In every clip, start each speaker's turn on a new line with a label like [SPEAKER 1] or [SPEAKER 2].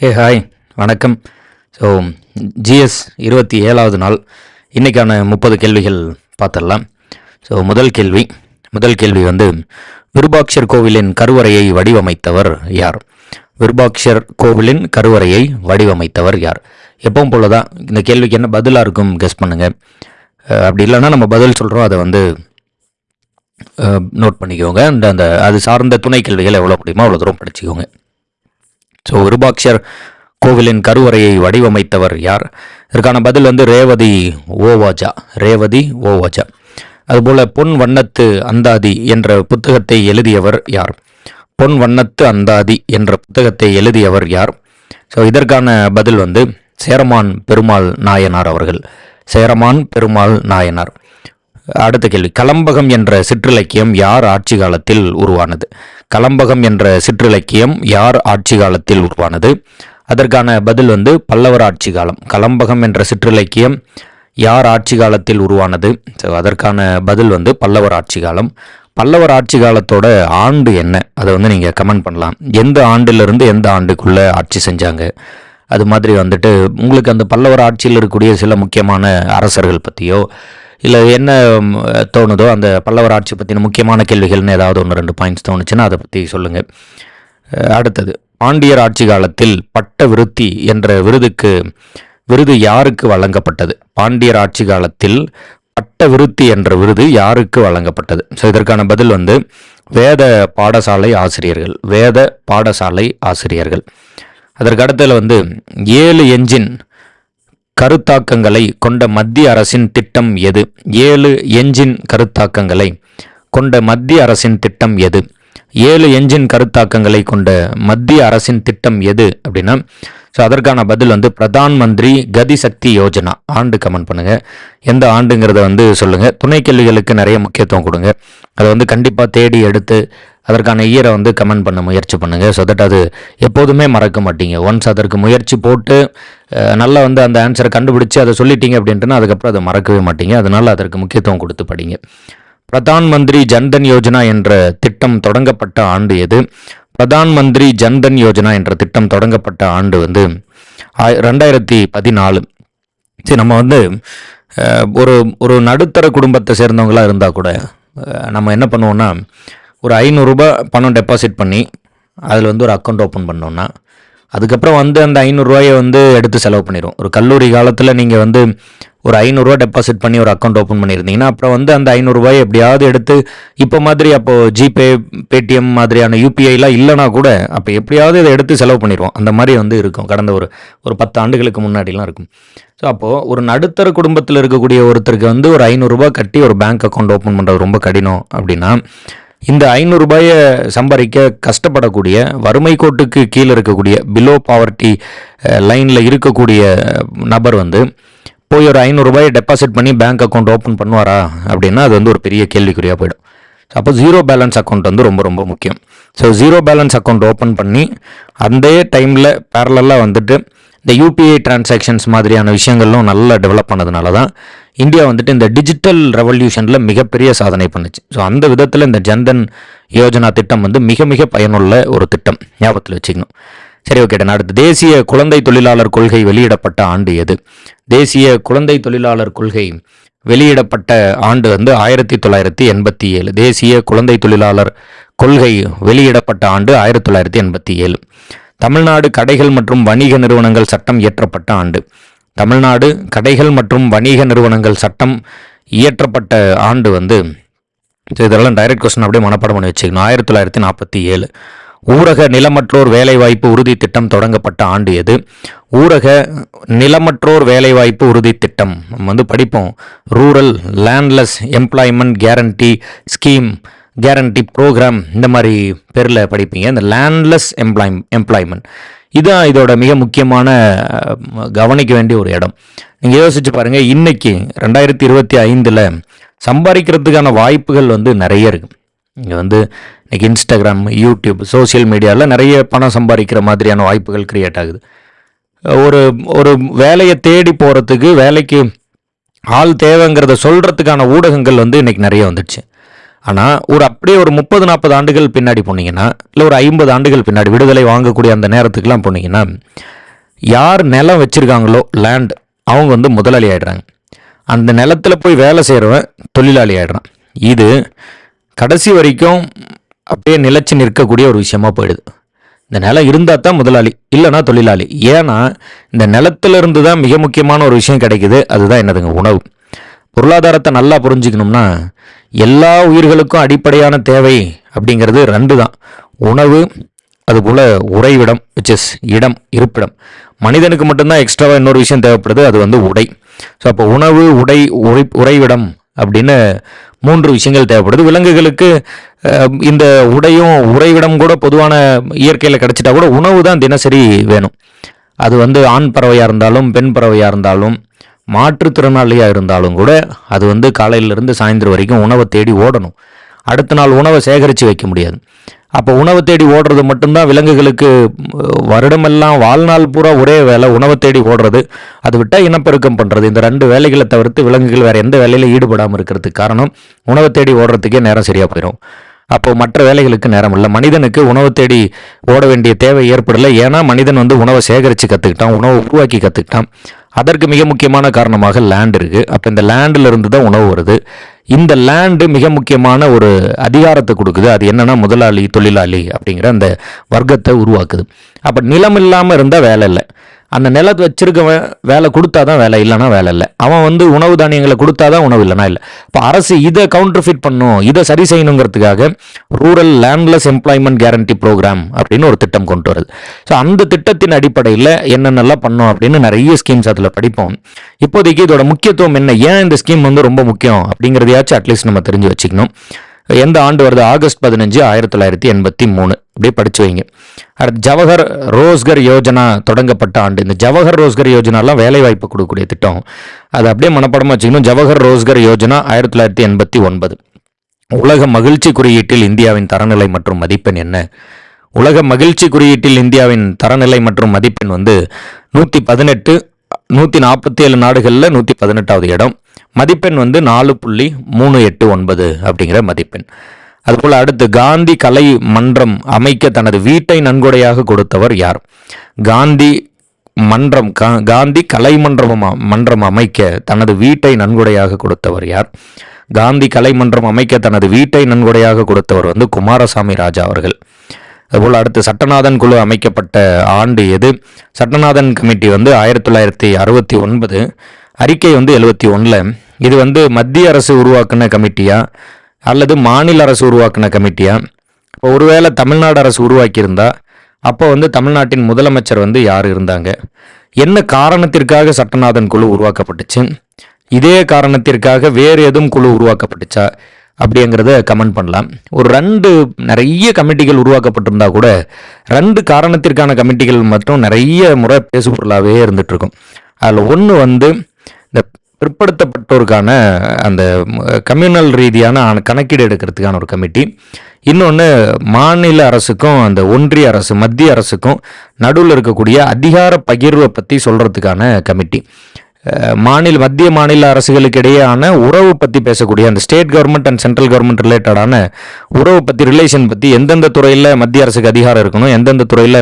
[SPEAKER 1] ஹே hi வணக்கம். So GS இருபத்தி ஏழாவது நாள். இன்றைக்கான முப்பது கேள்விகள் பார்த்துடலாம். ஸோ முதல் கேள்வி. முதல் கேள்வி வந்து விருபாக்ஷர் கோவிலின் கருவறையை வடிவமைத்தவர் யார்? விருபாக்ஷர் கோவிலின் கருவறையை வடிவமைத்தவர் யார்? எப்பவும் போல தான் இந்த கேள்விக்கு என்ன பதிலாக இருக்கும் கெஸ் பண்ணுங்கள் அப்படி இல்லைன்னா நம்ம பதில் சொல்கிறோம் அதை வந்து நோட் பண்ணிக்கோங்க. அந்த அந்த அது சார்ந்த துணை கேள்விகள் எவ்வளோ முடியுமோ அவ்வளோ தூரம் படிச்சுக்கோங்க. ஸோ விருபாக்ஷர் கோவிலின் கருவறையை வடிவமைத்தவர் யார்? இதற்கான பதில் வந்து ரேவதி ஓவாஜா. ரேவதி ஓவாஜா. அதுபோல் பொன் வண்ணத்து அந்தாதி என்ற புத்தகத்தை எழுதியவர் யார்? பொன் வண்ணத்து அந்தாதி என்ற புத்தகத்தை எழுதியவர் யார்? ஸோ இதற்கான பதில் வந்து சேரமான் பெருமாள் நாயனார் அவர்கள். சேரமான் பெருமாள் நாயனார். அடுத்த கேள்வி. கலம்பகம் என்ற சிற்றிலக்கியம் யார் ஆட்சி காலத்தில் உருவானது? கலம்பகம் என்ற சிற்றிலக்கியம் யார் ஆட்சி காலத்தில் உருவானது? அதற்கான பதில் வந்து பல்லவர் ஆட்சி காலம். கலம்பகம் என்ற சிற்றிலக்கியம் யார் ஆட்சி காலத்தில் உருவானது? ஸோ அதற்கான பதில் வந்து பல்லவர் ஆட்சி காலம். பல்லவர் ஆட்சி காலத்தோட ஆண்டு என்ன? அதை வந்து நீங்கள் கமெண்ட் பண்ணலாம். எந்த ஆண்டிலிருந்து எந்த ஆண்டுக்குள்ளே ஆட்சி செஞ்சாங்க? அது மாதிரி வந்துட்டு உங்களுக்கு அந்த பல்லவர் ஆட்சியில் இருக்கக்கூடிய சில முக்கியமான அரசர்கள் பற்றியோ இல்லை என்ன தோணுதோ அந்த பல்லவர் ஆட்சி பற்றின முக்கியமான கேள்விகள்னு ஏதாவது ஒன்று ரெண்டு பாயிண்ட்ஸ் தோணுச்சுன்னா அதை பற்றி சொல்லுங்கள் அடுத்தது பாண்டியர் ஆட்சி காலத்தில் பட்ட விருத்தி என்ற விருதுக்கு விருது யாருக்கு வழங்கப்பட்டது? பாண்டியர் ஆட்சி காலத்தில் பட்ட விருத்தி என்ற விருது யாருக்கு வழங்கப்பட்டது? ஸோ இதற்கான பதில் வந்து வேத பாடசாலை ஆசிரியர்கள் வேத பாடசாலை ஆசிரியர்கள். அதற்கு அடுத்ததுல வந்து ஏழு என்ஜின் கருத்தாக்கங்களை கொண்ட மத்திய அரசின் திட்டம் எது? ஏழு எஞ்சின் கருத்தாக்கங்களை கொண்ட மத்திய அரசின் திட்டம் எது? ஏழு எஞ்சின் கருத்தாக்கங்களை கொண்ட மத்திய அரசின் திட்டம் எது? அப்படின்னா ஸோ அதற்கான பதில் வந்து பிரதான் மந்திரி கதி சக்தி யோஜனா. ஆண்டு கமெண்ட் பண்ணுங்கள் எந்த ஆண்டுங்கிறத வந்து சொல்லுங்கள் துணை கேள்விகளுக்கு நிறைய முக்கியத்துவம் கொடுங்க. அதை வந்து கண்டிப்பாக தேடி எடுத்து அதற்கான இயரை வந்து கமெண்ட் பண்ண முயற்சி பண்ணுங்கள் ஸோ தட் அது எப்போதுமே மறக்க மாட்டீங்க. ஒன்ஸ் அதற்கு முயற்சி போட்டு நல்லா வந்து அந்த ஆன்சரை கண்டுபிடிச்சி அதை சொல்லிட்டீங்க அப்படின்ட்டுனா அதுக்கப்புறம் அதை மறக்கவே மாட்டீங்க. அதனால் அதற்கு முக்கியத்துவம் கொடுத்து படிங்க. பிரதான் மந்திரி ஜன்தன் யோஜனா என்ற திட்டம் தொடங்கப்பட்ட ஆண்டு எது? பிரதான் மந்திரி ஜன்தன் யோஜனா என்ற திட்டம் தொடங்கப்பட்ட ஆண்டு வந்து ரெண்டாயிரத்தி பதினாலு. சரி நம்ம வந்து ஒரு ஒரு நடுத்தர குடும்பத்தை சேர்ந்தவங்களா இருந்தால் கூட நம்ம என்ன பண்ணுவோன்னா ஒரு ஐநூறுரூபா பணம் டெபாசிட் பண்ணி அதில் வந்து ஒரு அக்கௌண்ட் ஓப்பன் பண்ணோன்னா அதுக்கப்புறம் வந்து அந்த ஐநூறுரூவாயை வந்து எடுத்து செலவு பண்ணிடும் ஒரு கல்லூரி காலத்தில் நீங்கள் வந்து ஒரு ஐநூறுரூவா டெபாசிட் பண்ணி ஒரு அக்கௌண்ட் ஓப்பன் பண்ணியிருந்தீங்கன்னா அப்புறம் வந்து அந்த ஐநூறுரூவாயை எப்படியாவது எடுத்து இப்போ மாதிரி அப்போது ஜிபே பேடிஎம் மாதிரியான யூபிஐலாம் இல்லைனா கூட அப்போ எப்படியாவது இதை எடுத்து செலவு பண்ணிடுவோம் அந்த மாதிரி வந்து இருக்கும். கடந்த ஒரு ஒரு பத்து ஆண்டுகளுக்கு முன்னாடிலாம் இருக்கும். ஸோ அப்போது ஒரு நடுத்தர குடும்பத்தில் இருக்கக்கூடிய ஒருத்தருக்கு வந்து ஒரு ஐநூறுரூவா கட்டி ஒரு பேங்க் அக்கௌண்ட் ஓப்பன் பண்ணுறது ரொம்ப கடினம் அப்படின்னா இந்த ஐநூறுரூபாயை சம்பாதிக்க கஷ்டப்படக்கூடிய வறுமை கோட்டுக்கு கீழே இருக்கக்கூடிய பிலோ பாவர்ட்டி லைனில் இருக்கக்கூடிய நபர் வந்து போய் ஒரு ஐநூறுரூபாயை டெபாசிட் பண்ணி பேங்க் அக்கௌண்ட் ஓப்பன் பண்ணுவாரா அப்படின்னா அது வந்து ஒரு பெரிய கேள்விக்குறியாக போயிடும். அப்போ ஜீரோ பேலன்ஸ் அக்கௌண்ட் வந்து ரொம்ப ரொம்ப முக்கியம். So zero balance account open பண்ணி அந்த டைமில் பேரலாக வந்துட்டு இந்த யூபிஐ டிரான்சாக்ஷன்ஸ் மாதிரியான விஷயங்களும் நல்லா டெவலப் பண்ணதுனால தான் இந்தியா வந்துட்டு இந்த டிஜிட்டல் ரெவல்யூஷனில் மிகப்பெரிய சாதனை பண்ணுச்சு. ஸோ அந்த விதத்தில் இந்த ஜன்தன் யோஜனா திட்டம் வந்து மிக மிக பயனுள்ள ஒரு திட்டம். ஞாபகத்தில் வச்சுக்கணும். சரி ஓகே நான் அடுத்து தேசிய குழந்தை தொழிலாளர் கொள்கை வெளியிடப்பட்ட ஆண்டு எது? தேசிய குழந்தை தொழிலாளர் கொள்கை வெளியிடப்பட்ட ஆண்டு வந்து ஆயிரத்தி தொள்ளாயிரத்தி எண்பத்தி ஏழு. தேசிய குழந்தை தொழிலாளர் கொள்கை வெளியிடப்பட்ட ஆண்டு ஆயிரத்தி தொள்ளாயிரத்தி எண்பத்தி ஏழு. தமிழ்நாடு கடைகள் மற்றும் வணிக நிறுவனங்கள் சட்டம் இயற்றப்பட்ட ஆண்டு. தமிழ்நாடு கடைகள் மற்றும் வணிக நிறுவனங்கள் சட்டம் இயற்றப்பட்ட ஆண்டு வந்து இதெல்லாம் டைரக்ட் கொஸ்டின் அப்படியே மனப்பாடம் பண்ணி வச்சுக்கணும். ஆயிரத்தி தொள்ளாயிரத்தி நாற்பத்தி ஏழு. ஊரக நிலமற்றோர் வேலைவாய்ப்பு உறுதி திட்டம் தொடங்கப்பட்ட ஆண்டு எது? ஊரக நிலமற்றோர் வேலைவாய்ப்பு உறுதி திட்டம். நம்ம வந்து படிப்போம். Rural landless employment guarantee scheme guarantee programme இந்த மாதிரி பேரில் படிப்பீங்க. இந்த லேண்ட்லெஸ் எம்ப்ளாய் எம்ப்ளாய்மெண்ட் இதுதான் இதோட மிக முக்கியமான கவனிக்க வேண்டிய ஒரு இடம். நீங்கள் யோசிச்சு பாருங்கள் இன்றைக்கி ரெண்டாயிரத்தி இருபத்தி ஐந்தில் சம்பாதிக்கிறதுக்கான வாய்ப்புகள் வந்து நிறைய இருக்குது இங்கே வந்து இன்றைக்கி இன்ஸ்டாகிராம் யூடியூப் சோஷியல் மீடியாவில் நிறைய பணம் சம்பாதிக்கிற மாதிரியான வாய்ப்புகள் க்ரியேட் ஆகுது. ஒரு ஒரு வேலையை தேடி போகிறதுக்கு வேலைக்கு ஆள் தேவைங்கிறத சொல்கிறதுக்கான ஊடகங்கள் வந்து இன்றைக்கி நிறைய வந்துடுச்சு. ஆனால் ஒரு அப்படியே ஒரு முப்பது நாற்பது ஆண்டுகள் பின்னாடி போனீங்கன்னா இல்லை ஒரு ஐம்பது ஆண்டுகள் பின்னாடி விடுதலை வாங்கக்கூடிய அந்த நேரத்துக்குலாம் போனீங்கன்னா யார் நிலம் வச்சுருக்காங்களோ லேண்ட் அவங்க வந்து முதலாளி ஆயிடுறாங்க. அந்த நிலத்துல போய் வேலை செய்கிறவன் தொழிலாளி ஆகிடுறான் இது கடைசி வரைக்கும் அப்படியே நிலச்சி நிற்கக்கூடிய ஒரு விஷயமா போயிடுது. இந்த நிலம் இருந்தால் தான் முதலாளி இல்லைன்னா தொழிலாளி. ஏன்னா இந்த நிலத்துல இருந்து தான் மிக முக்கியமான ஒரு விஷயம் கிடைக்குது. அதுதான் என்னதுங்க உணவு. பொருளாதாரத்தை நல்லா புரிஞ்சுக்கணும்னா எல்லா உயிர்களுக்கும் அடிப்படையான தேவை அப்படிங்கிறது ரெண்டு தான். உணவு அதுபோல் உறைவிடம் விச் இஸ் இடம் இருப்பிடம். மனிதனுக்கு மட்டும்தான் எக்ஸ்ட்ராவாக இன்னொரு விஷயம் தேவைப்படுது அது வந்து உடை. ஸோ அப்போ உணவு உடை உரை உறைவிடம் அப்படின்னு மூன்று விஷயங்கள் தேவைப்படுது. விலங்குகளுக்கு இந்த உடையும் உறைவிடம் கூட பொதுவான இயற்கையில் கிடச்சிட்டா கூட உணவு தான் தினசரி வேணும். அது வந்து ஆண் பறவையாக இருந்தாலும் பெண் பறவையாக இருந்தாலும் மாற்றுத்திறனாளியாக இருந்தாலும் கூட அது வந்து காலையிலேருந்து சாயந்தரம் வரைக்கும் உணவை தேடி ஓடணும். அடுத்த நாள் உணவை சேகரித்து வைக்க முடியாது. அப்போ உணவை தேடி ஓடுறது மட்டும்தான் விலங்குகளுக்கு வருடமெல்லாம் வாழ்நாள் பூரா ஒரே வேலை உணவை தேடி ஓடுறது. அது விட்டால் இனப்பெருக்கம் பண்ணுறது இந்த ரெண்டு வேலைகளை தவிர்த்து விலங்குகள் வேறு எந்த வேலையில் ஈடுபடாமல் இருக்கிறதுக்கு காரணம் உணவை தேடி ஓடுறதுக்கே நேரம் சரியாக போயிடும் அப்போ மற்ற வேலைகளுக்கு நேரம் இல்லை. மனிதனுக்கு உணவு தேடி ஓட வேண்டிய தேவை ஏற்படலை. ஏன்னா மனிதன் வந்து உணவை சேகரித்து கற்றுக்கிட்டான் உணவை உருவாக்கி கற்றுக்கிட்டான் அதற்கு மிக முக்கியமான காரணமாக லேண்ட் இருக்குது அப்போ இந்த லேண்டில் இருந்து தான் உணவு வருது. இந்த லேண்டு மிக முக்கியமான ஒரு அதிகாரத்தை கொடுக்குது. அது என்னென்னா முதலாளி தொழிலாளி அப்படிங்கிற அந்த வர்க்கத்தை உருவாக்குது. அப்போ நிலம் இல்லாமல் இருந்தால் வேலை இல்லை. அந்த நிலத்தை வச்சிருக்கவன் வேலை கொடுத்தா தான் வேலை இல்லைன்னா வேலை இல்லை. அவன் வந்து உணவு தானியங்களை கொடுத்தா தான் உணவு இல்லைனா இல்லை. இப்போ அரசு இதை கவுண்டர் ஃபிட் பண்ணும் இதை சரி செய்யணுங்கிறதுக்காக rural landless employment guarantee programme அப்படின்னு ஒரு திட்டம் கொண்டு வருது. ஸோ அந்த திட்டத்தின் அடிப்படையில் என்னென்னலாம் பண்ணோம் அப்படின்னு நிறைய ஸ்கீம்ஸ் அதில் படிப்போம். இப்போதைக்கு இதோட முக்கியத்துவம் என்ன? ஏன் இந்த ஸ்கீம் வந்து ரொம்ப முக்கியம் அப்படிங்கிறதையாச்சும் அட்லீஸ்ட் நம்ம தெரிஞ்சு வச்சுக்கணும். எந்த ஆண்டு வருது? ஆகஸ்ட் பதினஞ்சு ஆயிரத்தி தொள்ளாயிரத்தி எண்பத்தி மூணு. அப்படியே படிச்சு வைங்க. அடுத்து ஜவஹர் ரோஸ்கர் யோஜனா தொடங்கப்பட்ட ஆண்டு. இந்த ஜவஹர் ரோஸ்கர் யோஜனாலாம் வேலை வாய்ப்பு கொடுக்கக்கூடிய திட்டம். அது அப்படியே மனப்படமாக வச்சுக்கணும். ஜவஹர் ரோஸ்கர் யோஜனா ஆயிரத்தி தொள்ளாயிரத்தி எண்பத்தி ஒன்பது. உலக மகிழ்ச்சி குறியீட்டில் இந்தியாவின் தரநிலை மற்றும் மதிப்பெண் என்ன? உலக மகிழ்ச்சி குறியீட்டில் இந்தியாவின் தரநிலை மற்றும் மதிப்பெண் வந்து நூற்றி பதினெட்டு நூற்றி நாற்பத்தி ஏழு நாடுகளில் நூற்றி பதினெட்டாவது இடம். மதிப்பெண் வந்து நாலு புள்ளி மூணு எட்டு ஒன்பது அப்படிங்கிற மதிப்பெண். அதுபோல் அடுத்து காந்தி கலை மன்றம் அமைக்க தனது வீட்டை நன்கொடையாக கொடுத்தவர் யார்? காந்தி மன்றம் கா- காந்தி கலை மன்றம் மன்றம் அமைக்க தனது வீட்டை நன்கொடையாக கொடுத்தவர் யார்? காந்தி கலை மன்றம் அமைக்க தனது வீட்டை நன்கொடையாக கொடுத்தவர் வந்து குமாரசாமி ராஜா அவர்கள். அதுபோல் அடுத்து சட்டநாதன் குழு அமைக்கப்பட்ட ஆண்டு எது? சட்டநாதன் கமிட்டி வந்து ஆயிரத்தி தொள்ளாயிரத்தி அறுபத்தி ஒன்பது அறிக்கை வந்து எழுபத்தி ஒன்றில் இது வந்து மத்திய அரசு உருவாக்குன கமிட்டியா அல்லது மாநில அரசு உருவாக்குன கமிட்டியா? இப்போ ஒருவேளை தமிழ்நாடு அரசு உருவாக்கியிருந்தா அப்போ வந்து தமிழ்நாட்டின் முதலமைச்சர் வந்து யார் இருந்தாங்க? என்ன காரணத்திற்காக சட்டநாதன் குழு உருவாக்கப்பட்டுச்சு? இதே காரணத்திற்காக வேறு எதுவும் குழு உருவாக்கப்பட்டுச்சா? அப்படிங்கிறத கமெண்ட் பண்ணலாம். ஒரு ரெண்டு நிறைய கமிட்டிகள் உருவாக்கப்பட்டிருந்தா கூட ரெண்டு காரணத்திற்கான கமிட்டிகள் மட்டும் நிறைய முறை பேசுபொருளாகவே இருந்துகிட்ருக்கும் அதில் ஒன்று வந்து இந்த பிற்படுத்தப்பட்டோருக்கான அந்த கம்யூனல் ரீதியான கணக்கீடு எடுக்கிறதுக்கான ஒரு கமிட்டி. இன்னொன்று மாநில அரசுக்கும் அந்த ஒன்றிய அரசு மத்திய அரசுக்கும் நடுவில் இருக்கக்கூடிய அதிகார பகிர்வை பற்றி சொல்கிறதுக்கான கமிட்டி. மாநில மத்திய மாநில அரசுகளுக்கு இடையேயான உறவு பற்றி பேசக்கூடிய அந்த state government and central government ரிலேட்டடான உறவு பற்றி ரிலேஷன் பற்றி எந்தெந்த துறையில் மத்திய அரசுக்கு அதிகாரம் இருக்கணும் எந்தெந்த துறையில்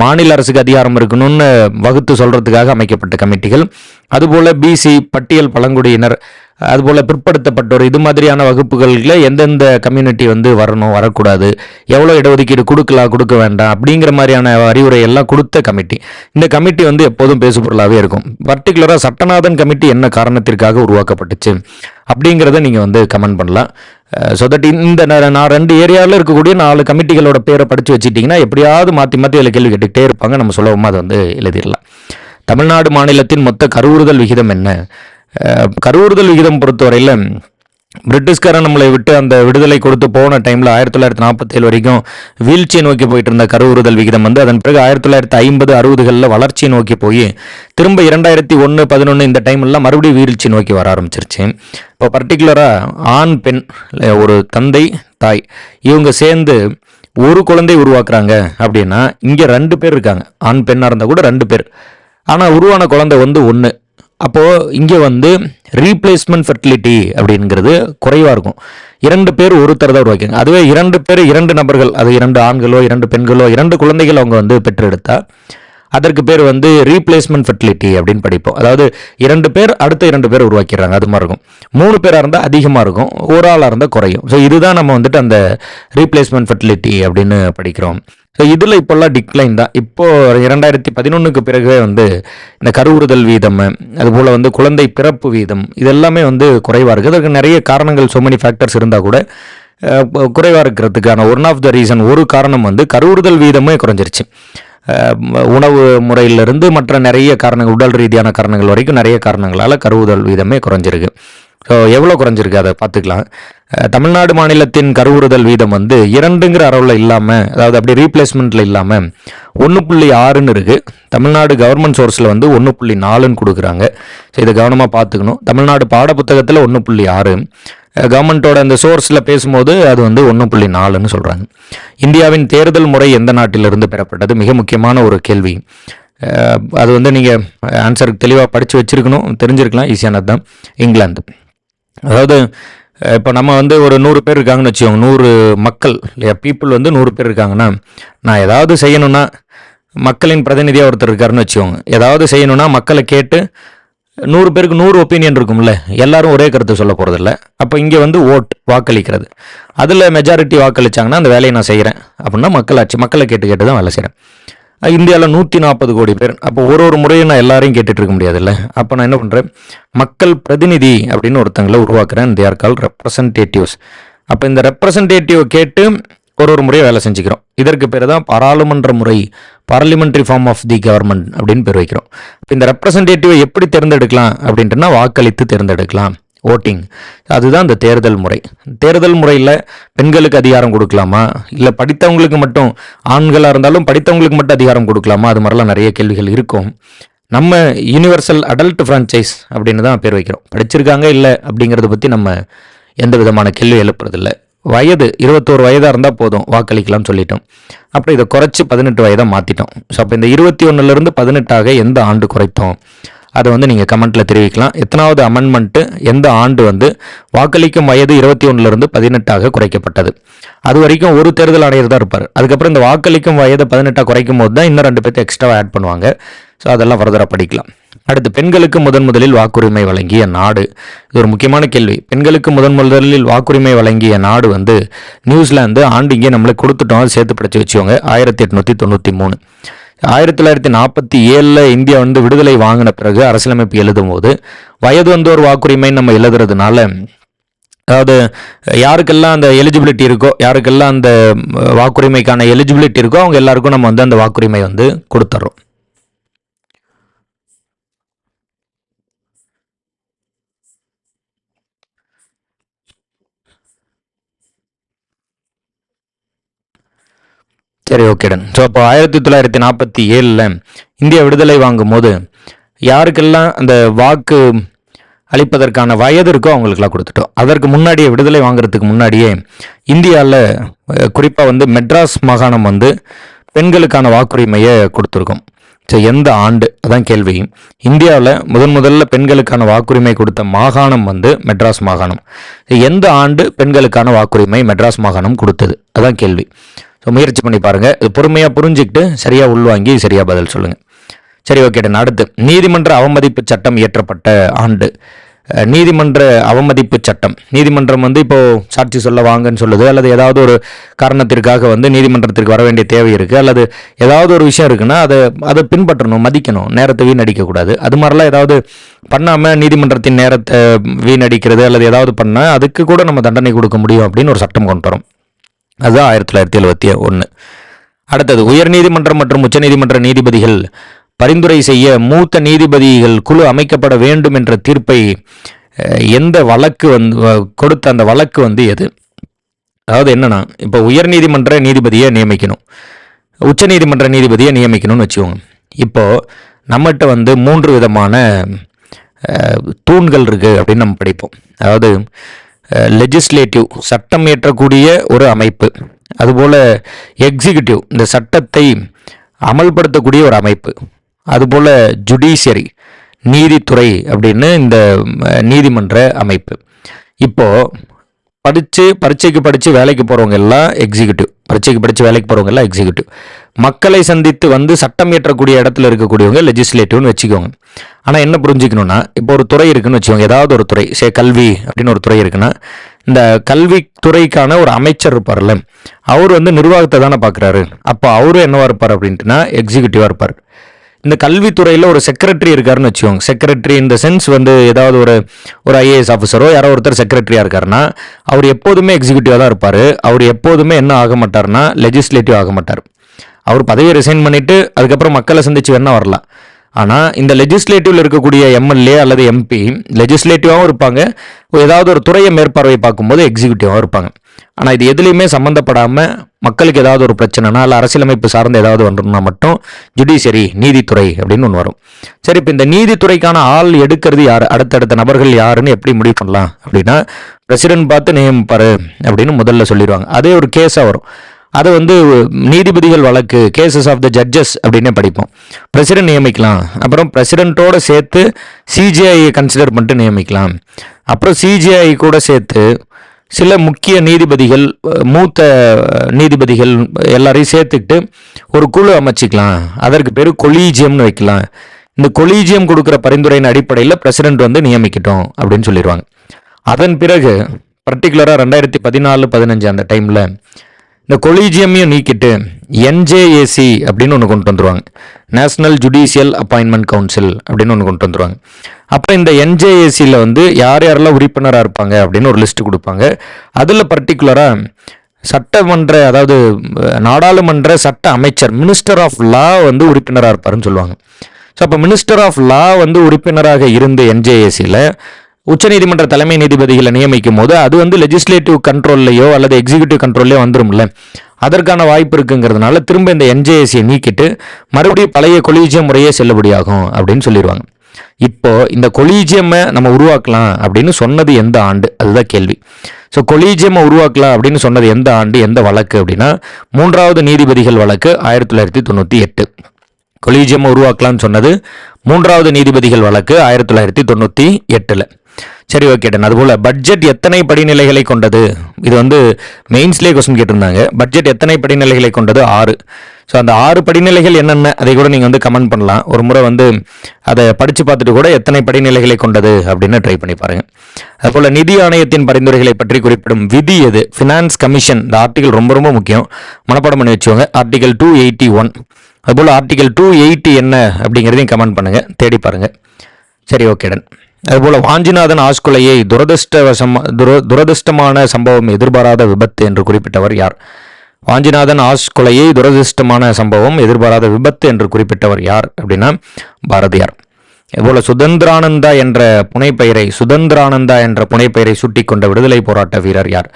[SPEAKER 1] மாநில அரசுக்கு அதிகாரம் இருக்கணும்னு வகுத்து சொல்றதுக்காக அமைக்கப்பட்ட கமிட்டிகள். அதுபோல பிசி பட்டியல் பழங்குடியினர் அதுபோல் பிற்படுத்தப்பட்டோர் இது மாதிரியான வகுப்புகளில் எந்தெந்த கம்யூனிட்டி வந்து வரணும் வரக்கூடாது எவ்வளோ இடஒதுக்கீடு கொடுக்கலாம் கொடுக்க வேண்டாம் அப்படிங்கிற மாதிரியான அறிவுரை எல்லாம் கொடுத்த கமிட்டி இந்த கமிட்டி வந்து எப்போதும் பேசுபொருளாகவே இருக்கும். பர்டிகுலராக சட்டநாதன் கமிட்டி என்ன காரணத்திற்காக உருவாக்கப்பட்டுச்சு அப்படிங்கிறத நீங்கள் வந்து கமெண்ட் பண்ணலாம். ஸோ தட் இந்த ந- நான் ரெண்டு ஏரியாவில் இருக்கக்கூடிய நாலு கமிட்டிகளோட பேரை படித்து வச்சுட்டிங்கன்னா எப்படியாவது மாற்றி மாற்றி அதில் கேள்வி கேட்டுக்கிட்டே இருப்பாங்க. நம்ம சுலபமாக அதை வந்து எழுதிடலாம். தமிழ்நாடு மாநிலத்தின் மொத்த கருவுறுதல் விகிதம் என்ன? கருவுறுதல் விகிதம் பொறுத்தவரையில் பிரிட்டிஷ்காரன் நம்மளை விட்டு அந்த விடுதலை கொடுத்து போன டைமில் ஆயிரத்தி தொள்ளாயிரத்தி நாற்பத்தேழு வரைக்கும் வீழ்ச்சியை நோக்கி போயிட்டு இருந்த கருவுறுதல் விகிதம் வந்து அதன் பிறகு ஆயிரத்தி தொள்ளாயிரத்தி ஐம்பது அறுபதுகளில் வளர்ச்சியை நோக்கி போய் திரும்ப இரண்டாயிரத்தி ஒன்று பதினொன்று இந்த டைம்லாம் மறுபடியும் வீழ்ச்சி நோக்கி வர ஆரம்பிச்சிருச்சு. இப்போ பர்டிகுலராக ஆண் பெண் ஒரு தந்தை தாய் இவங்க சேர்ந்து ஒரு குழந்தை உருவாக்குறாங்க அப்படின்னா இங்கே ரெண்டு பேர் இருக்காங்க. ஆண் பெண்ணாக இருந்தால் கூட ரெண்டு பேர். ஆனால் உருவான குழந்தை வந்து ஒன்று அப்போது இங்கே வந்து ரீப்ளேஸ்மெண்ட் ஃபெர்டிலிட்டி அப்படிங்கிறது குறைவாக இருக்கும். இரண்டு பேர் ஒருத்தர் தான் உருவாக்கிங்க அதுவே இரண்டு பேர் இரண்டு நபர்கள் அது இரண்டு ஆண்களோ இரண்டு பெண்களோ இரண்டு குழந்தைகள் அவங்க வந்து பெற்றெடுத்தா அதற்கு பேர் வந்து ரீப்ளேஸ்மெண்ட் ஃபெர்டிலிட்டி அப்படின்னு படிப்போம். அதாவது இரண்டு பேர் அடுத்த இரண்டு பேர் உருவாக்கிடுறாங்க. அது மாதிரி இருக்கும். மூணு பேராக இருந்தால் அதிகமாக இருக்கும். ஒரு ஆளாக இருந்தால் குறையும். ஸோ இதுதான் நம்ம வந்துட்டு அந்த ரீப்ளேஸ்மெண்ட் ஃபெர்டிலிட்டி அப்படின்னு படிக்கிறோம். ஸோ இதில் இப்போல்லாம் டிக்ளைன் தான். இப்போது இரண்டாயிரத்தி பதினொன்றுக்கு பிறகுவே வந்து இந்த கருவுறுதல் வீதம் அதுபோல் வந்து குழந்தை பிறப்பு வீதம் இதெல்லாமே வந்து குறைவாக இருக்குது அதற்கு நிறைய காரணங்கள் ஸோ மெனி ஃபேக்டர்ஸ் இருந்தால் கூட குறைவாக இருக்கிறதுக்கான ஒன் ஆஃப் த ரீசன் ஒரு காரணம் வந்து கருவுறுதல் வீதமே குறைஞ்சிருச்சு. உணவு முறையிலிருந்து மற்ற நிறைய காரணங்கள் உடல் ரீதியான காரணங்கள் வரைக்கும் நிறைய காரணங்களால் கருவுதல் வீதமே குறைஞ்சிருக்கு. ஸோ எவ்வளோ குறைஞ்சிருக்கு? அதை பார்த்துக்கலாம். தமிழ்நாடு மாநிலத்தின் கருவுறுதல் வீதம் வந்து இரண்டுங்கிற அளவில் இல்லாமல் அதாவது அப்படி ரீப்ளேஸ்மெண்ட்டில் இல்லாமல் ஒன்று புள்ளி ஆறுன்னு இருக்குது தமிழ்நாடு கவர்மெண்ட் சோர்ஸில் வந்து ஒன்று புள்ளி நாலுன்னு கொடுக்குறாங்க. ஸோ இதை கவனமாக பார்த்துக்கணும். தமிழ்நாடு பாடப்புத்தகத்தில் ஒன்று புள்ளி ஆறு. கவர்மெண்ட்டோட அந்த சோர்ஸில் பேசும்போது அது வந்து ஒன்று புள்ளி நாலுன்னு சொல்கிறாங்க இந்தியாவின் தேர்தல் முறை எந்த நாட்டிலிருந்து பெறப்பட்டது? மிக முக்கியமான ஒரு கேள்வி. அது வந்து நீங்கள் ஆன்சருக்கு தெளிவாக படித்து வச்சுருக்கணும். தெரிஞ்சிருக்கலாம். ஈஸியானது தான் இங்கிலாந்து. அதாவது இப்போ நம்ம வந்து ஒரு நூறு பேர் இருக்காங்கன்னு வச்சுக்கோங்க. நூறு மக்கள் இல்லையா? பீப்புள் வந்து நூறு பேர் இருக்காங்கன்னா நான் ஏதாவது செய்யணும்னா மக்களின் பிரதிநிதியாக ஒருத்தர் இருக்காருன்னு வச்சுக்கோங்க. ஏதாவது செய்யணும்னா மக்களை கேட்டு நூறு பேருக்கு நூறு ஒப்பீனியன் இருக்கும்ல எல்லாரும் ஒரே கருத்து சொல்ல போகிறதில்ல அப்போ இங்கே வந்து ஓட் வாக்களிக்கிறது. அதில் மெஜாரிட்டி வாக்களிச்சாங்கன்னா அந்த வேலையை நான் செய்கிறேன் அப்படின்னா மக்களாட்சி மக்களை கேட்டு கேட்டு தான் வேலை செய்கிறேன் இந்தியாவில் நூற்றி நாற்பது கோடி பேர் அப்போ ஒரு ஒரு முறையும் நான் எல்லாரையும் கேட்டுட்டு இருக்க முடியாதுல்ல. அப்போ நான் என்ன பண்ணுறேன் மக்கள் பிரதிநிதி அப்படின்னு ஒருத்தங்களை உருவாக்குறேன் தே ஆர் கால் ரெப்ரசன்டேட்டிவ்ஸ் அப்போ இந்த ரெப்ரசன்டேட்டிவ் கேட்டு ஒரு ஒரு முறையை வேலை செஞ்சுக்கிறோம். இதற்கு பேர் தான் பாராளுமன்ற முறை parliamentary form of the government அப்படின்னு பேர் வைக்கிறோம். இந்த ரெப்ரசன்டேட்டிவை எப்படி தேர்ந்தெடுக்கலாம் அப்படின்ட்டுனா வாக்களித்து தேர்ந்தெடுக்கலாம். ஓட்டிங் அதுதான் இந்த தேர்தல் முறை. தேர்தல் முறையில் பெண்களுக்கு அதிகாரம் கொடுக்கலாமா? இல்லை படித்தவங்களுக்கு மட்டும் ஆண்களாக இருந்தாலும் படித்தவங்களுக்கு மட்டும் அதிகாரம் கொடுக்கலாமா? அது மாதிரிலாம் நிறைய கேள்விகள் இருக்கும். நம்ம யூனிவர்சல் அடல்ட் ஃப்ரான்ச்சைஸ் அப்படின்னு தான் பேர் வைக்கிறோம். படிச்சிருக்காங்க இல்லை அப்படிங்கிறத பற்றி நம்ம எந்த விதமான கேள்வி எழுப்புறதில்லை. வயது இருபத்தோரு வயதாக இருந்தால் போதும் வாக்களிக்கலாம்னு சொல்லிட்டோம். அப்புறம் இதை குறைச்சி பதினெட்டு வயதாக மாற்றிட்டோம் ஸோ அப்போ இந்த இருபத்தி ஒன்றுலேருந்து பதினெட்டாக எந்த ஆண்டு குறைத்தோம்? அதை வந்து நீங்கள் கமெண்ட்டில் தெரிவிக்கலாம். எத்தனாவது அமெண்ட்மெண்ட்டு எந்த ஆண்டு வந்து வாக்களிக்கும் வயது இருபத்தி ஒன்றுலேருந்து பதினெட்டாக குறைக்கப்பட்டது? அது வரைக்கும் ஒரு தேர்தல் ஆணையர் தான் இருப்பார். அதுக்கப்புறம் இந்த வாக்களிக்கும் வயதை பதினெட்டாக குறைக்கும் போது தான் இன்னும் ரெண்டு பேர்த்து எக்ஸ்ட்ரா ஆட் பண்ணுவாங்க. ஸோ அதெல்லாம் ஃபர்தராக படிக்கலாம். அடுத்து பெண்களுக்கு முதன் முதலில் வாக்குரிமை வழங்கிய நாடு. இது ஒரு முக்கியமான கேள்வி. பெண்களுக்கு முதன் முதலில் வாக்குரிமை வழங்கிய நாடு வந்து நியூசிலாந்து. ஆண்டு இங்கே நம்மளுக்கு கொடுத்துட்டோம். சேர்த்து படிச்சு வச்சுக்கோங்க. ஆயிரத்தி எட்நூற்றி தொண்ணூற்றி மூணு. ஆயிரத்தி தொள்ளாயிரத்தி நாற்பத்தி ஏழில் இந்தியா வந்து விடுதலை வாங்கின பிறகு அரசியலமைப்பு எழுதும் போது வயது வந்தோர் வாக்குரிமைன்னு நம்ம எழுதுறதுனால அதாவது யாருக்கெல்லாம் அந்த எலிஜிபிலிட்டி இருக்கோ யாருக்கெல்லாம் அந்த வாக்குரிமைக்கான எலிஜிபிலிட்டி இருக்கோ அவங்க எல்லாருக்கும் நம்ம வந்து அந்த வாக்குரிமை வந்து கொடுத்துட்றோம் சரி ஓகேடன் ஸோ அப்போ ஆயிரத்தி தொள்ளாயிரத்தி நாற்பத்தி ஏழில் இந்தியா விடுதலை வாங்கும் போது யாருக்கெல்லாம் அந்த வாக்கு அளிப்பதற்கான வயது இருக்கோ அவங்களுக்கெல்லாம் கொடுத்துட்டோம். அதற்கு முன்னாடியே விடுதலை வாங்குறதுக்கு முன்னாடியே இந்தியாவில் குறிப்பாக வந்து மெட்ராஸ் மாகாணம் வந்து பெண்களுக்கான வாக்குரிமையை கொடுத்துருக்கோம். ஸோ எந்த ஆண்டு? அதான் கேள்வி. இந்தியாவில் முதன் முதல்ல பெண்களுக்கான வாக்குரிமை கொடுத்த மாகாணம் வந்து மெட்ராஸ் மாகாணம். எந்த ஆண்டு பெண்களுக்கான வாக்குரிமை மெட்ராஸ் மாகாணம் கொடுத்தது? அதான் கேள்வி. முயற்சி பண்ணி பாருங்கள் இது பொறுமையாக புரிஞ்சுக்கிட்டு சரியாக உள்வாங்கி சரியாக பதில் சொல்லுங்கள் சரி ஓகே அடுத்து. நீதிமன்ற அவமதிப்பு சட்டம் இயற்றப்பட்ட ஆண்டு. நீதிமன்ற அவமதிப்பு சட்டம். நீதிமன்றம் வந்து இப்போது சாட்சி சொல்ல வாங்கன்னு சொல்லுது. அல்லது ஏதாவது ஒரு காரணத்திற்காக வந்து நீதிமன்றத்திற்கு வர வேண்டிய தேவை இருக்குது அல்லது ஏதாவது ஒரு விஷயம் இருக்குன்னா அதை அதை பின்பற்றணும் மதிக்கணும். நேரத்தை வீணடிக்கக்கூடாது. அது மாதிரிலாம் ஏதாவது பண்ணாமல் நீதிமன்றத்தின் நேரத்தை வீணடிக்கிறது அல்லது ஏதாவது பண்ணால் அதுக்கு கூட நம்ம தண்டனை கொடுக்க முடியும் அப்படின்னு ஒரு சட்டம் கொண்டு வரோம். அதுதான் ஆயிரத்தி தொள்ளாயிரத்தி எழுபத்தி ஒன்று அடுத்தது உயர்நீதிமன்றம் மற்றும் உச்சநீதிமன்ற நீதிபதிகள் பரிந்துரை செய்ய மூத்த நீதிபதிகள் குழு அமைக்கப்பட வேண்டும் என்ற தீர்ப்பை எந்த வழக்கு வந்து கொடுத்த அந்த வழக்கு வந்து எது? அதாவது என்னன்னா இப்போ உயர்நீதிமன்ற நீதிபதியை நியமிக்கணும். உச்சநீதிமன்ற நீதிபதியை நியமிக்கணும்னு வச்சுக்கோங்க. இப்போது நம்மகிட்ட வந்து மூன்று விதமான தூண்கள் இருக்குது அப்படின்னு நம்ம படிப்போம். அதாவது லெஜிஸ்லேட்டிவ் சட்டம் இயற்றக்கூடிய ஒரு அமைப்பு. அதுபோல் எக்ஸிக்யூட்டிவ் இந்த சட்டத்தை அமல்படுத்தக்கூடிய ஒரு அமைப்பு. அதுபோல் ஜுடிஷியரி நீதித்துறை அப்படின்னு இந்த நீதிமன்ற அமைப்பு. இப்போது படித்து பரீட்சைக்கு படித்து வேலைக்கு போகிறவங்க எல்லாம் எக்ஸிக்யூட்டிவ் பரீட்சைக்கு படித்து வேலைக்கு போகிறவங்க எல்லாம் எக்ஸிக்யூட்டிவ் மக்களை சந்தித்து வந்து சட்டம் இயற்றக்கூடிய இடத்துல இருக்கக்கூடியவங்க லெஜிஸ்லேட்டிவ்னு வச்சுக்கோங்க. ஆனால் என்ன புரிஞ்சுக்கணும்னா இப்போ ஒரு துறை இருக்குன்னு வச்சுக்கோங்க. ஏதாவது ஒரு துறை சே கல்வி அப்படின்னு ஒரு துறை இருக்குன்னா இந்த கல்வி துறைக்கான ஒரு அமைச்சர் இருப்பார்ல அவர் வந்து நிர்வாகத்தை தானே பார்க்குறாரு அப்போ அவரும் என்னவா இருப்பார் அப்படின்ட்டுனா எக்ஸிக்யூட்டிவாக இருப்பார். இந்த கல்வித்துறையில் ஒரு செக்ரட்டரி இருக்காருன்னு வச்சுக்கோங்க. செக்ரட்டரி இந்த சென்ஸ் வந்து ஏதாவது ஒரு ஒரு ஐஏஎஸ் ஆஃபீஸரோ யாரோ ஒருத்தர் செக்ரட்டரியாக இருக்காருன்னா அவர் எப்போதுமே எக்ஸிக்யூட்டிவாக தான் இருப்பார். அவர் எப்போதுமே என்ன ஆக மாட்டார்னா லெஜிஸ்லேட்டிவ் ஆக மாட்டார். அவர் பதவியை ரிசைன் பண்ணிவிட்டு அதுக்கப்புறம் மக்களை சந்திச்சு வேணால் வரலாம். ஆனால் இந்த லெஜிஸ்லேட்டிவில் இருக்கக்கூடிய எம்எல்ஏ அல்லது எம்பி லெஜிஸ்லேட்டிவாகவும் இருப்பாங்க. ஏதாவது ஒரு துறையை மேற்பார்வை பார்க்கும்போது எக்ஸிக்யூட்டிவாகவும் இருப்பாங்க. ஆனால் இது எதுலேயுமே சம்மந்தப்படாமல் மக்களுக்கு ஏதாவது ஒரு பிரச்சனைனா இல்லை அரசியலமைப்பு சார்ந்த ஏதாவது வரணும்னா மட்டும் ஜுடிஷியரி நீதித்துறை அப்படின்னு ஒன்று வரும். சரி இப்போ இந்த நீதித்துறைக்கான ஆள் எடுக்கிறது யார்? அடுத்தடுத்த நபர்கள் யாருன்னு எப்படி முடிவு பண்ணலாம்? அப்படின்னா பிரசிடென்ட் பார்த்து நியமிப்பார் அப்படின்னு முதல்ல சொல்லிடுவாங்க. அதே ஒரு கேஸாக வரும். அதை வந்து நீதிபதிகள் வழக்கு கேசஸ் ஆஃப் த ஜட்ஜஸ் அப்படின்னே படிப்போம். பிரசிடென்ட் நியமிக்கலாம். அப்புறம் பிரசிடென்ட்டோட சேர்த்து சிஜிஐயை கன்சிடர் பண்ணிட்டு நியமிக்கலாம். அப்புறம் சிஜிஐ கூட சேர்த்து சில முக்கிய நீதிபதிகள் மூத்த நீதிபதிகள் எல்லாரையும் சேர்த்துக்கிட்டு ஒரு குழு அமைச்சிக்கலாம். அதற்கு பேர் கொலீஜியம்னு வைக்கலாம். இந்த கொலீஜியம் கொடுக்குற பரிந்துரையின் அடிப்படையில் பிரசிடென்ட் வந்து நியமிக்கட்டும் அப்படின்னு சொல்லிடுவாங்க அதன் பிறகு பர்டிகுலராக ரெண்டாயிரத்தி பதினாலு பதினஞ்சு அந்த டைமில் இந்த கொலீஜியமையும் நீக்கிட்டு என்ஜேஏசி அப்படின்னு ஒன்று கொண்டு வந்துருவாங்க. நேஷ்னல் ஜுடிஷியல் அப்பாயின்மெண்ட் கவுன்சில் அப்படின்னு ஒன்று கொண்டு வந்துருவாங்க. அப்போ இந்த என்ஜேஏசியில் வந்து யார் யாரெல்லாம் உறுப்பினராக இருப்பாங்க அப்படின்னு ஒரு லிஸ்ட் கொடுப்பாங்க. அதில் பர்டிகுலராக சட்டமன்ற அதாவது நாடாளுமன்ற சட்ட அமைச்சர் மினிஸ்டர் ஆஃப் லா வந்து உறுப்பினராக இருப்பாருன்னு சொல்லுவாங்க. ஸோ அப்போ மினிஸ்டர் ஆஃப் லா வந்து உறுப்பினராக இருந்த என்ஜேஏசியில் உச்சநீதிமன்ற தலைமை நீதிபதிகளை நியமிக்கும் போது அது வந்து லெஜிஸ்லேட்டிவ் கண்ட்ரோல்லையோ அல்லது எக்ஸிக்யூட்டிவ் கண்ட்ரோல்லையோ வந்துரும்ல. அதற்கான வாய்ப்பு இருக்குங்கிறதுனால திரும்ப இந்த என்ஜேஎஸ்சியை நீக்கிட்டு மறுபடியும் பழைய கொலீஜியம் முறையே செல்லுபடியாகும் அப்படின்னு சொல்லிடுவாங்க இப்போ இந்த கொலீஜியம்மை நம்ம உருவாக்கலாம் அப்படின்னு சொன்னது எந்த ஆண்டு? அதுதான் கேள்வி. ஸோ கொலீஜியமை உருவாக்கலாம் அப்படின்னு சொன்னது எந்த ஆண்டு? எந்த வழக்கு அப்படின்னா மூன்றாவது நீதிபதிகள் வழக்கு ஆயிரத்தி தொள்ளாயிரத்தி தொண்ணூற்றி எட்டு. கொலீஜியம்மை உருவாக்கலாம்னு சொன்னது மூன்றாவது நீதிபதிகள் வழக்கு ஆயிரத்தி தொள்ளாயிரத்தி தொண்ணூற்றி எட்டில். சரி ஓகே டன் அதுபோல் பட்ஜெட் எத்தனை படிநிலைகளை கொண்டது? இது வந்து மெயின்ஸ்லேயே கொஸ்டின் கேட்டிருந்தாங்க. பட்ஜெட் எத்தனை படிநிலைகளை கொண்டது? ஆறு. ஸோ அந்த ஆறு படிநிலைகள் என்னென்ன? அதை கூட நீங்கள் வந்து கமெண்ட் பண்ணலாம். ஒரு முறை வந்து அதை படித்து பார்த்துட்டு கூட எத்தனை படிநிலைகளை கொண்டது அப்படின்னு ட்ரை பண்ணி பாருங்கள் அதுபோல் நிதி ஆணையத்தின் பரிந்துரைகளை பற்றி குறிப்பிடும் விதி எது? ஃபினான்ஸ் கமிஷன் இந்த ஆர்டிகல் ரொம்ப ரொம்ப முக்கியம். மனப்பாடம் பண்ணி வச்சுக்கோங்க. ஆர்டிகல் டூ எயிட்டி ஒன் அதுபோல் ஆர்டிகல் டூ எயிட்டி என்ன அப்படிங்கிறதையும் கமெண்ட் பண்ணுங்கள் தேடி பாருங்கள் சரி ஓகே டன் அதுபோல் வாஞ்சிநாதன் ஆஸ்குலையை துரதிருஷ்டவசம் துர துரதிருஷ்டமான சம்பவம் எதிர்பாராத விபத்து என்று குறிப்பிட்டவர் யார்? வாஞ்சிநாதன் ஆஸ் கொலையை துரதிருஷ்டமான சம்பவம் எதிர்பாராத விபத்து என்று குறிப்பிட்டவர் யார் அப்படின்னா பாரதியார். இதுபோல் சுதந்திரானந்தா என்ற புனைப்பெயரை சுதந்திரானந்தா என்ற புனைப்பெயரை சூட்டிக்கொண்ட விடுதலை போராட்ட வீரர் யார்?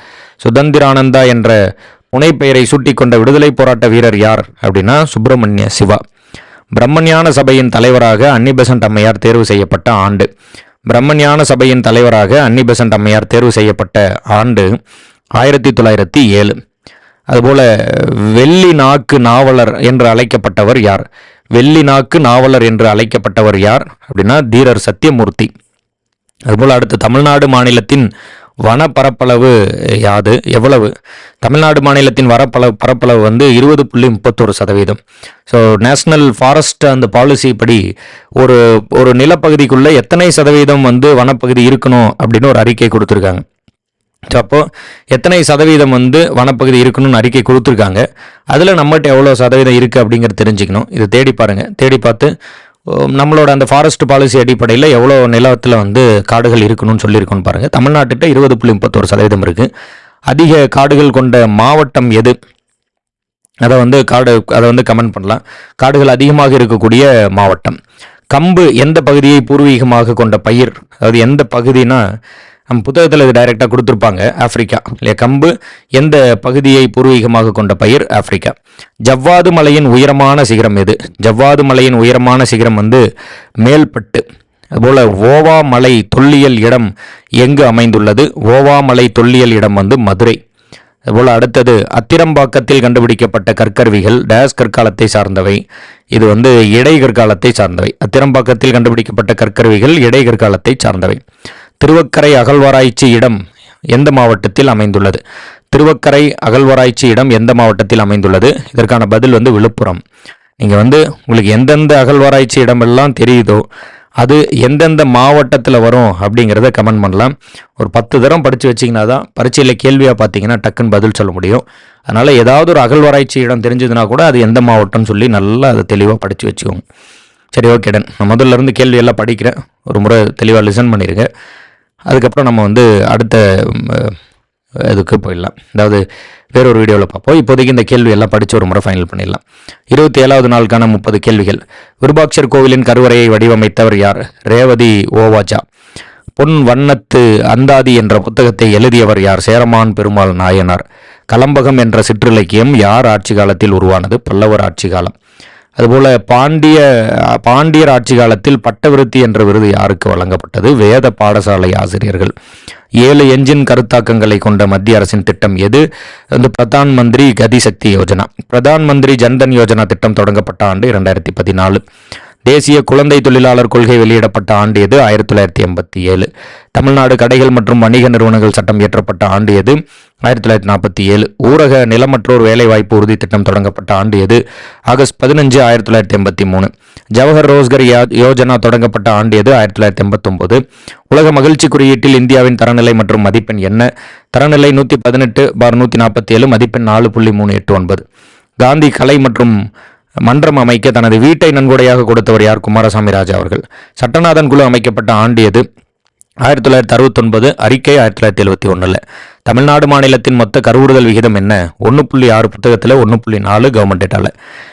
[SPEAKER 1] சுதந்திரானந்தா என்ற புனைப்பெயரை சூட்டிக்கொண்ட விடுதலை போராட்ட வீரர் யார் அப்படின்னா சுப்பிரமணிய சிவா. பிரம்மஞான சபையின் தலைவராக அன்னிபெசன்ட் அம்மையார் தேர்வு செய்யப்பட்ட ஆண்டு. பிரம்மஞான சபையின் தலைவராக அன்னிபெசன்ட் அம்மையார் தேர்வு செய்யப்பட்ட ஆண்டு ஆயிரத்தி தொள்ளாயிரத்தி ஏழு. அதுபோல வெள்ளி நாக்கு நாவலர் என்று அழைக்கப்பட்டவர் யார்? வெள்ளி நாக்கு நாவலர் என்று அழைக்கப்பட்டவர் யார்? அப்படின்னா தீரர் சத்தியமூர்த்தி. அதுபோல் அடுத்து தமிழ்நாடு மாநிலத்தின் வன பரப்பளவு யாது? எவ்வளவு? தமிழ்நாடு மாநிலத்தின் வரப்பளவு பரப்பளவு வந்து இருபது புள்ளி முப்பத்தொரு சதவீதம். ஸோ நேஷ்னல் ஃபாரஸ்ட் அந்த பாலிசி படி ஒரு ஒரு நிலப்பகுதிக்குள்ளே எத்தனை சதவீதம் வந்து வனப்பகுதி இருக்கணும் அப்படின்னு ஒரு அறிக்கை கொடுத்துருக்காங்க. ஸோ அப்போது எத்தனை சதவீதம் வந்து வனப்பகுதி இருக்கணும்னு அறிக்கை கொடுத்துருக்காங்க. அதில் நம்மகிட்ட எவ்வளோ சதவீதம் இருக்குது அப்படிங்கிறது தெரிஞ்சுக்கணும். இதை தேடி பாருங்கள் தேடி பார்த்து நம்மளோட அந்த ஃபாரஸ்ட் பாலிசி அடிப்படையில் எவ்வளோ நிலத்தில் வந்து காடுகள் இருக்கணும்னு சொல்லியிருக்கோன்னு பாருங்கள் தமிழ்நாட்டுகிட்ட இருபது புள்ளி முப்பத்தோரு சதவீதம் இருக்குது அதிக காடுகள் கொண்ட மாவட்டம் எது? அதை வந்து காடு அதை வந்து கமெண்ட் பண்ணலாம். காடுகள் அதிகமாக இருக்கக்கூடிய மாவட்டம். கம்பு எந்த பகுதியை பூர்வீகமாக கொண்ட பயிர்? அதாவது எந்த பகுதினா நம்ம புத்தகத்தில் இது டைரெக்டாக கொடுத்துருப்பாங்க. ஆப்பிரிக்கா. இல்லையா கம்பு எந்த பகுதியை பூர்வீகமாக கொண்ட பயிர்? ஆப்பிரிக்கா. ஜவ்வாது மலையின் உயரமான சிகரம் எது? ஜவ்வாது மலையின் உயரமான சிகரம் வந்து மேல்பட்டு. அதுபோல் ஓவா மலை தொல்லியல் இடம் எங்கு அமைந்துள்ளது? ஓவா மலை தொல்லியல் இடம் வந்து மதுரை. அதுபோல் அடுத்தது அத்திரம்பாக்கத்தில் கண்டுபிடிக்கப்பட்ட கற்கருவிகள் டேஸ் கற்காலத்தை சார்ந்தவை. இது வந்து இடை கற்காலத்தை சார்ந்தவை. அத்திரம்பாக்கத்தில் கண்டுபிடிக்கப்பட்ட கற்கருவிகள் இடை கற்காலத்தை சார்ந்தவை. திருவக்கரை அகழ்வாராய்ச்சி இடம் எந்த மாவட்டத்தில் அமைந்துள்ளது? திருவக்கரை அகழ்வாராய்ச்சி இடம் எந்த மாவட்டத்தில் அமைந்துள்ளது? இதற்கான பதில் வந்து விழுப்புரம். நீங்கள் வந்து உங்களுக்கு எந்தெந்த அகழ்வாராய்ச்சி இடமெல்லாம் தெரியுதோ அது எந்தெந்த மாவட்டத்தில் வரும் அப்படிங்கிறத கமெண்ட் பண்ணலாம். ஒரு பத்து தரம் படித்து வச்சிங்கன்னா தான் பரீட்சையில் கேள்வியாக பார்த்தீங்கன்னா டக்குன்னு பதில் சொல்ல முடியும். அதனால் ஏதாவது ஒரு அகழ்வாராய்ச்சி இடம் தெரிஞ்சதுன்னா கூட அது எந்த மாவட்டம்னு சொல்லி நல்லா அதை தெளிவாக படித்து வச்சுக்கோங்க. சரி ஓகே டன் நான் முதல்ல இருந்து கேள்வியெல்லாம் படிக்கிறேன். ஒரு முறை தெளிவாக லிசன் பண்ணியிருக்கேன் அதுக்கப்புறம் நம்ம வந்து அடுத்த இதுக்கு போயிடலாம். அதாவது வேறொரு வீடியோவில் பார்ப்போம். இப்போதைக்கு இந்த கேள்வி எல்லாம் படித்து ஒரு முறை ஃபைனல் பண்ணிடலாம். இருபத்தி ஏழாவது நாளுக்கான முப்பது கேள்விகள். விருபாட்சர் கோவிலின் கருவறையை வடிவமைத்தவர் யார்? ரேவதி ஓவாஜா. பொன் வண்ணத்து அந்தாதி என்ற புத்தகத்தை எழுதியவர் யார்? சேரமான் பெருமாள் நாயனார். கலம்பகம் என்ற சிற்றிலக்கியம் யார்? ஆட்சி காலத்தில் உருவானது? பல்லவர் ஆட்சி காலம். அதுபோல் பாண்டிய பாண்டியர் ஆட்சி காலத்தில் பட்டவிருத்தி என்ற விருது யாருக்கு வழங்கப்பட்டது? வேத பாடசாலை ஆசிரியர்கள். ஏழு எஞ்சின் கருத்தாக்கங்களை கொண்ட மத்திய அரசின் திட்டம் எது? வந்து பிரதான் மந்திரி கதி சக்தி யோஜனா. பிரதான் மந்திரி ஜன்தன் யோஜனா திட்டம் தொடங்கப்பட்ட ஆண்டு இரண்டாயிரத்தி பதினாலு. தேசிய குழந்தை தொழிலாளர் கொள்கை வெளியிடப்பட்ட ஆண்டு எது? ஆயிரத்தி தொள்ளாயிரத்தி எண்பத்தி ஏழு. தமிழ்நாடு கடைகள் மற்றும் வணிக நிறுவனங்கள் சட்டம் இயற்றப்பட்ட ஆண்டு எது? ஆயிரத்தி தொள்ளாயிரத்தி நாற்பத்தி ஏழு. ஊரக நிலமற்றோர் வேலைவாய்ப்பு உறுதி திட்டம் தொடங்கப்பட்ட ஆண்டு எது? ஆகஸ்ட் பதினஞ்சு ஆயிரத்தி தொள்ளாயிரத்தி எண்பத்தி மூணு. ஜவஹர் ரோஸ்கர் யா- யோஜனா தொடங்கப்பட்ட ஆண்டு எது? ஆயிரத்தி தொள்ளாயிரத்தி எண்பத்தொம்போது. உலக மகிழ்ச்சி குறியீட்டில் இந்தியாவின் தரநிலை மற்றும் மதிப்பெண் என்ன? தரநிலை நூற்றி பதினெட்டு பார் நூற்றி நாற்பத்தி ஏழு மதிப்பெண் நாலு புள்ளி மூணு எட்டு ஒன்பது. காந்தி கலை மற்றும் மன்றம் அமைக்க தனது வீட்டை நன்கொடையாக கொடுத்தவர் யார்? குமாரசாமி ராஜா அவர்கள். சட்டநாதன் குழு அமைக்கப்பட்ட ஆண்டு எது ஆயிரத்தி தொள்ளாயிரத்தி அறுபத்தொன்பது அறிக்கை ஆயிரத்தி தொள்ளாயிரத்தி எழுபத்தி ஒன்றில் தமிழ்நாடு மாநிலத்தின் மொத்த கருவுறுதல் விகிதம் என்ன? ஒன்று புள்ளி ஆறு புத்தகத்தில் ஒன்று புள்ளி நாலு கவர்மெண்ட் டேட்டால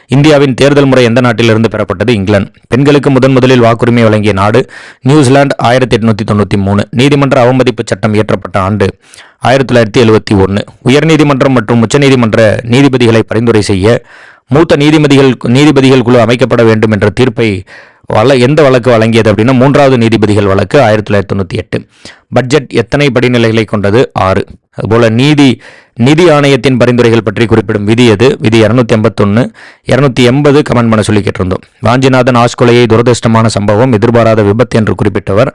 [SPEAKER 1] இந்தியாவின் தேர்தல் முறை எந்த நாட்டிலிருந்து பெறப்பட்டது? இங்கிலாந்து. பெண்களுக்கு முதன் முதலில் வாக்குரிமை வழங்கிய நாடு நியூசிலாந்து ஆயிரத்தி எட்நூத்தி தொண்ணூற்றி மூணு. நீதிமன்ற அவமதிப்பு சட்டம் இயற்றப்பட்ட ஆண்டு ஆயிரத்தி தொள்ளாயிரத்தி எழுபத்தி ஒன்று உயர்நீதிமன்றம் மற்றும் உச்சநீதிமன்ற நீதிபதிகளை பரிந்துரை செய்ய மூத்த நீதிபதிகள் நீதிபதிகள் குழு அமைக்கப்பட வேண்டும் என்ற தீர்ப்பை வள எந்த வழக்கு வழங்கியது அப்படின்னா மூன்றாவது நீதிபதிகள் வழக்கு ஆயிரத்தி தொள்ளாயிரத்தி தொண்ணூற்றி எட்டு. பட்ஜெட் எத்தனை படிநிலைகளை கொண்டது? ஆறு. அதுபோல் நீதி நிதி ஆணையத்தின் பரிந்துரைகள் பற்றி குறிப்பிடும் விதி எது? விதி இரநூத்தி எண்பத்தொன்று இரநூத்தி எண்பது கமெண்ட் பண்ண சொல்லி கேட்டிருந்தோம். வாஞ்சிநாதன் ஆஸ்கொலையை துரதிருஷ்டமான சம்பவம் எதிர்பாராத விபத்து என்று குறிப்பிட்டவர்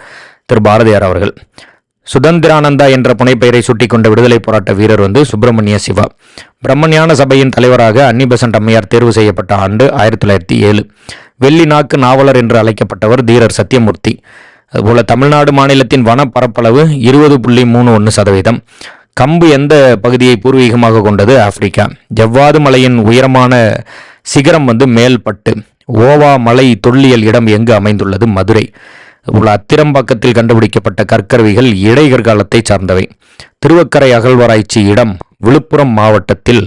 [SPEAKER 1] திரு. பாரதியார் அவர்கள். சுதந்திரானந்தா என்ற புனைப்பெயரை சுட்டிக்கொண்ட விடுதலை போராட்ட வீரர் வந்து சுப்பிரமணிய சிவா. பிரம்மஞான சபையின் தலைவராக அன்னிபெசன்ட் அம்மையார் தேர்வு செய்யப்பட்ட ஆண்டு ஆயிரத்தி தொள்ளாயிரத்தி ஏழு. வெள்ளி நாக்கு நாவலர் என்று அழைக்கப்பட்டவர் தீரர் சத்தியமூர்த்தி அதுபோல தமிழ்நாடு மாநிலத்தின் வன பரப்பளவு இருபது புள்ளி மூணு ஒன்று சதவீதம். கம்பு எந்த பகுதியை பூர்வீகமாக கொண்டது? ஆப்பிரிக்கா. ஜவ்வாது மலையின் உயரமான சிகரம் வந்து மேல்பட்டு. ஓவா மலை தொல்லியல் இடம் எங்கு அமைந்துள்ளது? மதுரை. உள்ள அத்திரம்பாக்கத்தில் கண்டுபிடிக்கப்பட்ட கற்கருவிகள் இடைகற்காலத்தை சார்ந்தவை. திருவக்கரை அகழ்வாராய்ச்சி இடம் விழுப்புரம் மாவட்டத்தில்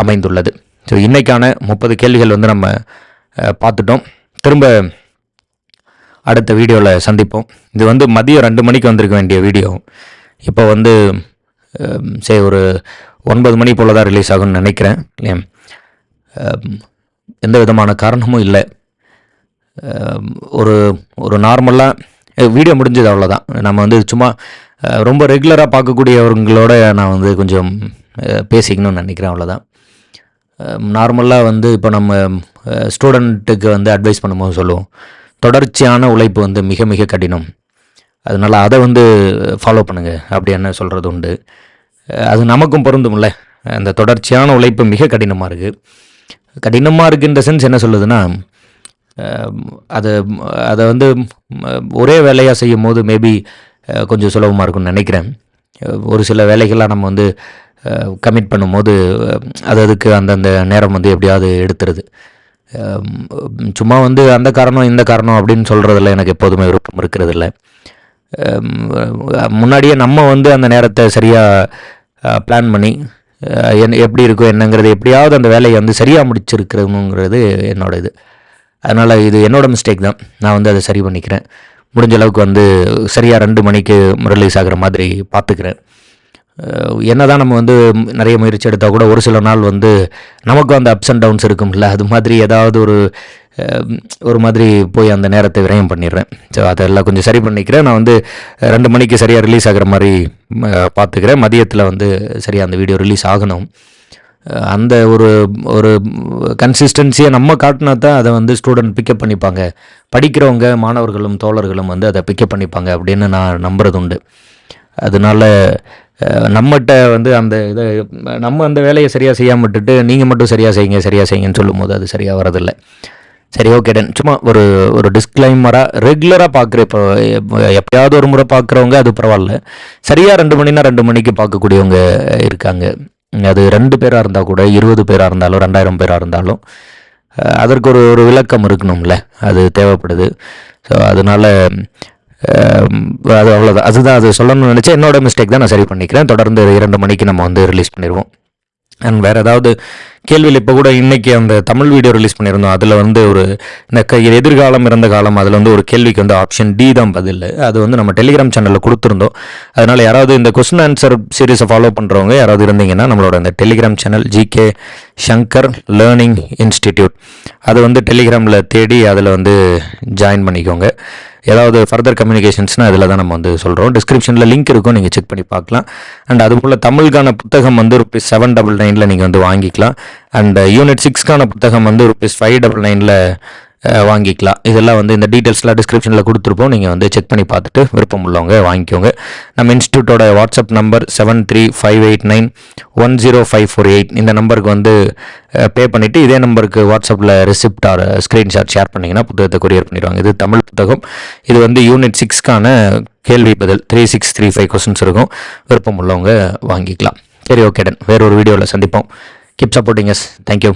[SPEAKER 1] அமைந்துள்ளது. ஸோ இன்றைக்கான முப்பது கேள்விகள் வந்து நம்ம பார்த்துட்டோம். திரும்ப அடுத்த வீடியோவில் சந்திப்போம். இது வந்து மதியம் ரெண்டு மணிக்கு வந்திருக்க வேண்டிய வீடியோ. இப்போ வந்து சரி ஒரு ஒன்பது மணி போல் தான் ரிலீஸ் ஆகும்னு நினைக்கிறேன். இல்லையா? எந்த விதமான காரணமும் இல்லை. ஒரு ஒரு நார்மலாக வீடியோ முடிஞ்சது அவ்வளோதான் நம்ம வந்து சும்மா ரொம்ப ரெகுலராக பார்க்கக்கூடியவங்களோட நான் வந்து கொஞ்சம் பேசிக்கணும்னு நினைக்கிறேன் அவ்வளோதான் நார்மலாக வந்து இப்போ நம்ம ஸ்டூடெண்ட்டுக்கு வந்து அட்வைஸ் பண்ணும்போது சொல்லுவோம். தொடர்ச்சியான உழைப்பு வந்து மிக மிக கடினம். அதனால் அதை வந்து ஃபாலோ பண்ணுங்கள் அப்படி என்ன சொல்கிறது உண்டு. அது நமக்கும் பொருந்தும்ல. அந்த தொடர்ச்சியான உழைப்பு மிக கடினமாக இருக்குது கடினமாக இருக்குன்ற சென்ஸ் என்ன சொல்லுதுன்னா அது அதை வந்து ஒரே வேலையாக செய்யும் போது மேபி கொஞ்சம் சுலபமாக இருக்கும்னு நினைக்கிறேன். ஒரு சில வேலைகள்லாம் நம்ம வந்து கமிட் பண்ணும்போது அது அதுக்கு அந்தந்த நேரம் வந்து எப்படியாவது எடுத்துருது. சும்மா வந்து அந்த காரணம் இந்த காரணம் அப்படின்னு சொல்கிறதுல எனக்கு எப்போதுமே விருப்பம் இருக்கிறது இல்லை முன்னாடியே நம்ம வந்து அந்த நேரத்தை சரியாக பிளான் பண்ணி என் எப்படி இருக்கும் என்னங்கிறது எப்படியாவது அந்த வேலையை வந்து சரியாக முடிச்சிருக்கிறதுங்கிறது என்னோட இது. அதனால் இது என்னோடய மிஸ்டேக் தான். நான் வந்து அதை சரி பண்ணிக்கிறேன். முடிஞ்ச அளவுக்கு வந்து சரியாக ரெண்டு மணிக்கு ரிலீஸ் ஆகிற மாதிரி பார்த்துக்கிறேன். என்னதான் நம்ம வந்து நிறைய முயற்சி எடுத்தால் கூட ஒரு சில நாள் வந்து நமக்கும் அந்த அப்ஸ் அண்ட் டவுன்ஸ் இருக்கும்ல. அது மாதிரி ஏதாவது ஒரு ஒரு மாதிரி போய் அந்த நேரத்தை விரயம் பண்ணிடுறேன். ஸோ அதெல்லாம் கொஞ்சம் சரி பண்ணிக்கிறேன். நான் வந்து ரெண்டு மணிக்கு சரியாக ரிலீஸ் ஆகிற மாதிரி பார்த்துக்கிறேன். மதியத்தில் வந்து சரியாக அந்த வீடியோ ரிலீஸ் ஆகணும். அந்த ஒரு ஒரு கன்சிஸ்டன்சியை நம்ம காட்டினா தான் அதை வந்து ஸ்டூடெண்ட் பிக்கப் பண்ணிப்பாங்க. படிக்கிறவங்க மாணவர்களும் தோழர்களும் வந்து அதை பிக்கப் பண்ணிப்பாங்க அப்படின்னு நான் நம்புறது உண்டு அதனால நம்மகிட்ட வந்து அந்த இதை நம்ம அந்த வேலையை சரியாக செய்யாமல் விட்டுட்டு நீங்கள் மட்டும் சரியாக செய்யுங்க சரியாக செய்யுங்கன்னு சொல்லும்போது அது சரியாக வரதில்லை சரி ஓகே டன் சும்மா ஒரு ஒரு டிஸ்க்ளைமராக ரெகுலராக பார்க்குற இப்போ எப்பயாவது ஒரு முறை பார்க்குறவங்க அது பரவாயில்ல. சரியாக ரெண்டு மணினா ரெண்டு மணிக்கு பார்க்கக்கூடியவங்க இருக்காங்க. அது ரெண்டு பேராக இருந்தால் கூட இருபது பேராக இருந்தாலும் ரெண்டாயிரம் பேராக இருந்தாலும் அதற்கு ஒரு ஒரு விளக்கம் இருக்கணும்ல. அது தேவைப்படுது. ஸோ அதனால் அது அவ்வளோதான் அதுதான் அது சொல்லணும்னு நினச்சேன். என்னோட மிஸ்டேக் தான் நான் சரி பண்ணிக்கிறேன். தொடர்ந்து இரண்டு மணிக்கு நம்ம வந்து ரிலீஸ் பண்ணிடுவோம். அண்ட் வேறு ஏதாவது கேள்வியில் இப்போ கூட இன்றைக்கி அந்த தமிழ் வீடியோ ரிலீஸ் பண்ணியிருந்தோம். அதில் வந்து ஒரு இந்த க- எதிர்காலம் இறந்த காலம் அதில் வந்து ஒரு கேள்விக்கு வந்து ஆப்ஷன் டி தான் பதில். அது வந்து நம்ம டெலிகிராம் சேனலில் கொடுத்துருந்தோம். அதனால் யாராவது இந்த கொஸ்டின் ஆன்சர் சீரீஸை ஃபாலோ பண்ணுறவங்க யாராவது இருந்தீங்கன்னா நம்மளோட இந்த Telegram channel GK Shankar learning institute அது வந்து டெலிகிராமில் தேடி அதில் வந்து ஜாயின் பண்ணிக்கோங்க. ஏதாவது ஃபர்தர் கம்யூனிகேஷன்ஸ்னால் அதில் தான் நம்ம வந்து சொல்கிறோம் டிஸ்கிரிப்ஷனில் லிங்க் இருக்கும் நீங்கள் செக் பண்ணி பார்க்கலாம். அண்ட் அதுபோல் தமிழுக்கான புத்தகம் வந்து ருபீஸ் செவன் டபுள் நைனில் நீங்கள் வந்து வாங்கிக்கலாம். அண்ட் யூனிட் சிக்ஸ்க்கான புத்தகம் வந்து ருபீஸ் ஃபைவ் டபுள் நைனில் வாங்கிக்கலாம். இதெல்லாம் வந்து இந்த டீட்டெயில்ஸ்லாம் டிஸ்கிரிப்ஷனில் கொடுத்துருப்போம். நீங்கள் வந்து செக் பண்ணி பார்த்துட்டு விருப்பம் உள்ளவங்க வாங்கிக்கோங்க. நம்ம இன்ஸ்டியூட்டோட WhatsApp number seven three five eight nine one zero five four eight இந்த நம்பருக்கு வந்து பே பண்ணிவிட்டு இதே நம்பருக்கு வாட்ஸ்அப்பில் ரிசிப்ட் ஆர் ஸ்க்ரீன்ஷாட் ஷேர் பண்ணிங்கன்னா புத்தகத்தை கொரியர் பண்ணிடுவாங்க. இது தமிழ் புத்தகம். இது வந்து யூனிட் சிக்ஸ்க்கான கேள்வி பதில். Three six three five questions இருக்கும். விருப்பம் உள்ளவங்க வாங்கிக்கலாம். சரி ஓகே டன் வேற ஒரு வீடியோவில் சந்திப்போம். Keep supporting yes thank you